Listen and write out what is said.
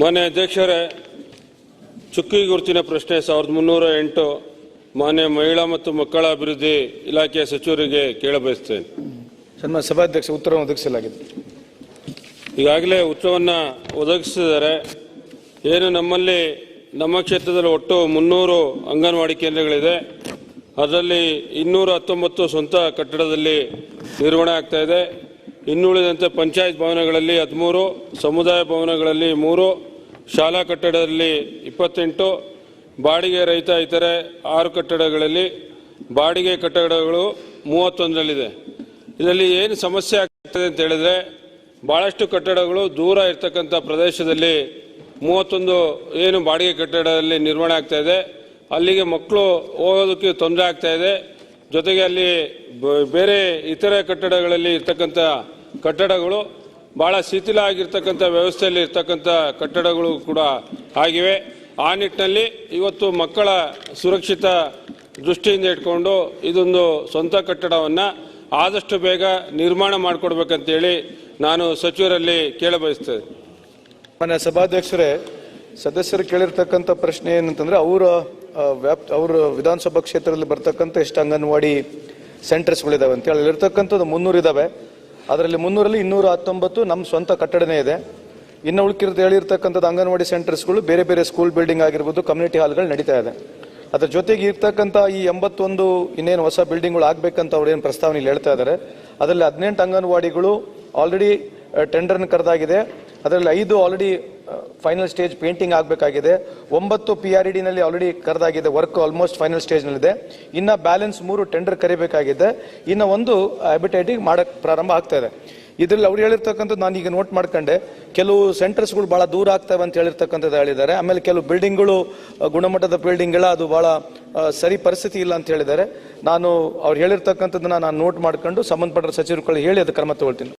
ಮಾನ್ಯ ಅಧ್ಯಕ್ಷರೇ ಚುಕ್ಕಿ ಗುರುತಿನ ಪ್ರಶ್ನೆ ಸಾವಿರದ ಮುನ್ನೂರ ಎಂಟು ಮಾನ್ಯ ಮಹಿಳಾ ಮತ್ತು ಮಕ್ಕಳ ಅಭಿವೃದ್ಧಿ ಇಲಾಖೆಯ ಸಚಿವರಿಗೆ ಕೇಳಬಯಸ್ತೇನೆ ಸನ್ಮ ಸಭಾಧ್ಯಕ್ಷ ಉತ್ತರವನ್ನು ಒದಗಿಸಲಾಗಿದೆ. ಈಗಾಗಲೇ ಉತ್ತರವನ್ನು ಒದಗಿಸಿದರೆ ಏನು ನಮ್ಮಲ್ಲಿ ನಮ್ಮ ಕ್ಷೇತ್ರದಲ್ಲಿ ಒಟ್ಟು ಮುನ್ನೂರು ಅಂಗನವಾಡಿ ಕೇಂದ್ರಗಳಿದೆ. ಅದರಲ್ಲಿ ಇನ್ನೂರ ಹತ್ತೊಂಬತ್ತು ಸ್ವಂತ ಕಟ್ಟಡದಲ್ಲಿ ನಿರ್ವಹಣೆ ಆಗ್ತಾ ಇದೆ. ಇನ್ನುಳಿದಂತೆ ಪಂಚಾಯತ್ ಭವನಗಳಲ್ಲಿ ಹದಿಮೂರು, ಸಮುದಾಯ ಭವನಗಳಲ್ಲಿ ಮೂರು, ಶಾಲಾ ಕಟ್ಟಡದಲ್ಲಿ ಇಪ್ಪತ್ತೆಂಟು, ಬಾಡಿಗೆ ರಹಿತ ಇತರೆ ಆರು ಕಟ್ಟಡಗಳಲ್ಲಿ ಬಾಡಿಗೆ ಕಟ್ಟಡಗಳು ಮೂವತ್ತೊಂದರಲ್ಲಿದೆ. ಇದರಲ್ಲಿ ಏನು ಸಮಸ್ಯೆ ಆಗ್ತದೆ ಅಂತ ಹೇಳಿದ್ರೆ ಭಾಳಷ್ಟು ಕಟ್ಟಡಗಳು ದೂರ ಇರ್ತಕ್ಕಂಥ ಪ್ರದೇಶದಲ್ಲಿ ಮೂವತ್ತೊಂದು ಏನು ಬಾಡಿಗೆ ಕಟ್ಟಡದಲ್ಲಿ ನಿರ್ಮಾಣ ಆಗ್ತಾ ಇದೆ. ಅಲ್ಲಿಗೆ ಮಕ್ಕಳು ಹೋಗೋದಕ್ಕೆ ತೊಂದರೆ ಆಗ್ತಾ ಇದೆ. ಜೊತೆಗೆ ಅಲ್ಲಿ ಬೇರೆ ಇತರೆ ಕಟ್ಟಡಗಳಲ್ಲಿ ಇರ್ತಕ್ಕಂಥ ಕಟ್ಟಡಗಳು ಭಾಳ ಶಿಥಿಲ ಆಗಿರ್ತಕ್ಕಂಥ ವ್ಯವಸ್ಥೆಯಲ್ಲಿ ಇರ್ತಕ್ಕಂಥ ಕಟ್ಟಡಗಳು ಕೂಡ ಆಗಿವೆ. ಆ ನಿಟ್ಟಿನಲ್ಲಿ ಇವತ್ತು ಮಕ್ಕಳ ಸುರಕ್ಷಿತ ದೃಷ್ಟಿಯಿಂದ ಇಟ್ಕೊಂಡು ಇದೊಂದು ಸ್ವಂತ ಕಟ್ಟಡವನ್ನು ಆದಷ್ಟು ಬೇಗ ನಿರ್ಮಾಣ ಮಾಡಿಕೊಡ್ಬೇಕಂತೇಳಿ ನಾನು ಸಚಿವರಲ್ಲಿ ಕೇಳಬಯಸ್ತೇನೆ. ಮಾನ್ಯ ಸಭಾಧ್ಯಕ್ಷರೇ, ಸದಸ್ಯರು ಕೇಳಿರ್ತಕ್ಕಂಥ ಪ್ರಶ್ನೆ ಏನಂತಂದರೆ, ಅವರ ವ್ಯಾಪ್ ಅವರು ವಿಧಾನಸಭಾ ಕ್ಷೇತ್ರದಲ್ಲಿ ಬರ್ತಕ್ಕಂಥ ಎಷ್ಟು ಅಂಗನವಾಡಿ ಸೆಂಟರ್ಸ್ಗಳಿದಾವೆ ಅಂತೇಳಿ ಅಲ್ಲಿರ್ತಕ್ಕಂಥದ್ದು ಮುನ್ನೂರು ಇದ್ದಾವೆ ಅದರಲ್ಲಿ ಮುನ್ನೂರಲ್ಲಿ ಇನ್ನೂರ ಹತ್ತೊಂಬತ್ತು ನಮ್ಮ ಸ್ವಂತ ಕಟ್ಟಡನೇ ಇದೆ. ಇನ್ನು ಉಳ್ಕಿರ್ದು ಹೇಳಿರ್ತಕ್ಕಂಥದ್ದು ಅಂಗನವಾಡಿ ಸೆಂಟರ್ಸ್ಗಳು ಬೇರೆ ಬೇರೆ ಸ್ಕೂಲ್ ಬಿಲ್ಡಿಂಗ್ ಆಗಿರ್ಬೋದು, ಕಮ್ಯುನಿಟಿ ಹಾಲ್ಗಳು ನಡೀತಾ ಇದೆ. ಅದ್ರ ಜೊತೆಗೆ ಇರ್ತಕ್ಕಂಥ ಈ ಎಂಬತ್ತೊಂದು ಇನ್ನೇನು ಹೊಸ ಬಿಲ್ಡಿಂಗ್ಗಳು ಆಗಬೇಕಂತ ಅವ್ರು ಏನು ಪ್ರಸ್ತಾವನೆ ಇಲ್ಲಿ ಹೇಳ್ತಾ ಇದ್ದಾರೆ ಅದರಲ್ಲಿ ಹದಿನೆಂಟು ಅಂಗನವಾಡಿಗಳು ಆಲ್ರೆಡಿ ಟೆಂಡರ್ನ ಕರೆದಾಗಿದೆ. ಅದರಲ್ಲಿ ಐದು ಆಲ್ರೆಡಿ ಫೈನಲ್ ಸ್ಟೇಜ್ ಪೇಂಟಿಂಗ್ ಆಗಬೇಕಾಗಿದೆ. ಒಂಬತ್ತು ಪಿ ಆರ್ ಡಿನಲ್ಲಿ ಆಲ್ರೆಡಿ ಕರೆದಾಗಿದೆ ವರ್ಕ್ ಆಲ್ಮೋಸ್ಟ್ ಫೈನಲ್ ಸ್ಟೇಜ್ನಲ್ಲಿದೆ ಇನ್ನು ಬ್ಯಾಲೆನ್ಸ್ ಮೂರು ಟೆಂಡರ್ ಕರಿಬೇಕಾಗಿದೆ. ಇನ್ನು ಒಂದು ಹ್ಯಾಬಿಟೈಟಿಗೆ ಮಾಡೋಕ್ಕೆ ಪ್ರಾರಂಭ ಆಗ್ತಾ ಇದೆ. ಇದರಲ್ಲಿ ಅವ್ರು ಹೇಳಿರ್ತಕ್ಕಂಥದ್ದು ನಾನು ಈಗ ನೋಟ್ ಮಾಡ್ಕೊಂಡೆ. ಕೆಲವು ಸೆಂಟರ್ಸ್ಗಳು ಭಾಳ ದೂರ ಆಗ್ತವೆ ಅಂತ ಹೇಳಿರ್ತಕ್ಕಂಥದ್ದು ಹೇಳಿದ್ದಾರೆ. ಆಮೇಲೆ ಕೆಲವು ಬಿಲ್ಡಿಂಗ್ಗಳು ಗುಣಮಟ್ಟದ ಬಿಲ್ಡಿಂಗ್ಗಳ ಅದು ಭಾಳ ಸರಿ ಪರಿಸ್ಥಿತಿ ಇಲ್ಲ ಅಂತ ಹೇಳಿದ್ದಾರೆ. ನಾನು ಅವ್ರು ಹೇಳಿರ್ತಕ್ಕಂಥದ್ದನ್ನ ನಾನು ನೋಟ್ ಮಾಡ್ಕೊಂಡು ಸಂಬಂಧಪಟ್ಟ ಸಚಿವರುಗಳು ಹೇಳಿ ಅದು ಕ್ರಮ ತಗೊಳ್ತೀನಿ.